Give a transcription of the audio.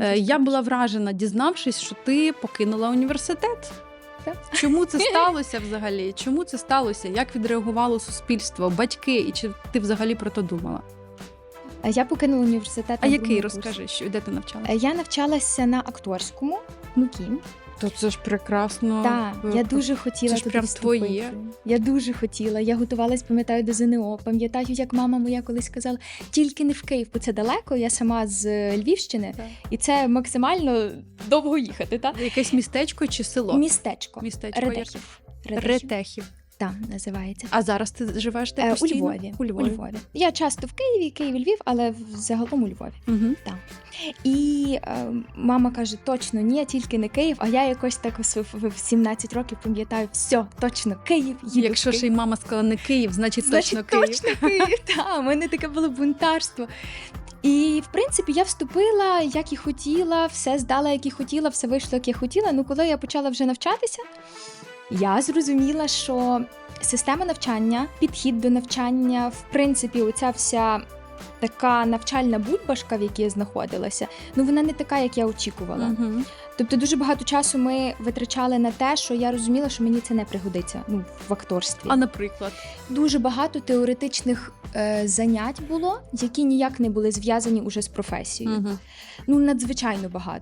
Е, Я була вражена, дізнавшись, що ти покинула університет. Чому це сталося взагалі? Чому це сталося? Як відреагувало суспільство, батьки, і чи ти взагалі про це думала? Е, Я покинула університет. А який розкажи, що де ти навчалася? Е, Я навчалася на акторському НУКІ. То це ж прекрасно. Так, я дуже хотіла Це ж туди прям вступити. твоє. Я дуже хотіла. Я готувалась, пам'ятаю, до ЗНО. Пам'ятаю, як мама моя колись казала, тільки не в Київ, бо це далеко. Я сама з е, Львівщини, Так. і це максимально довго їхати. Та? Якесь містечко чи село? Містечко. Містечко. Редехів. яке? Ретехів. Так, називається. А зараз ти живеш де Е, у постійно? Львові. У Львові. Я часто в Києві, Київ, Львів, але загалом у Львові. Угу. І е, мама каже: точно ні, тільки не Київ. А я якось так в, в- в 17 років пам'ятаю, все, точно Київ. Їду Якщо в ще й мама сказала не Київ, значить, Значить, точно Київ. точно Київ. Та, у мене таке було бунтарство. І в принципі я вступила, як і хотіла, все здала, як і хотіла, все вийшло, як я хотіла. Ну, коли я почала вже навчатися, я зрозуміла, що система навчання, підхід до навчання, в принципі, оця вся така навчальна бульбашка, в якій я знаходилася, ну вона не така, як я очікувала. Угу. Тобто дуже багато часу ми витрачали на те, що я розуміла, що мені це не пригодиться ну, в акторстві. А наприклад, Дуже багато теоретичних е, занять було, які ніяк не були зв'язані уже з професією. угу. Ну надзвичайно багато.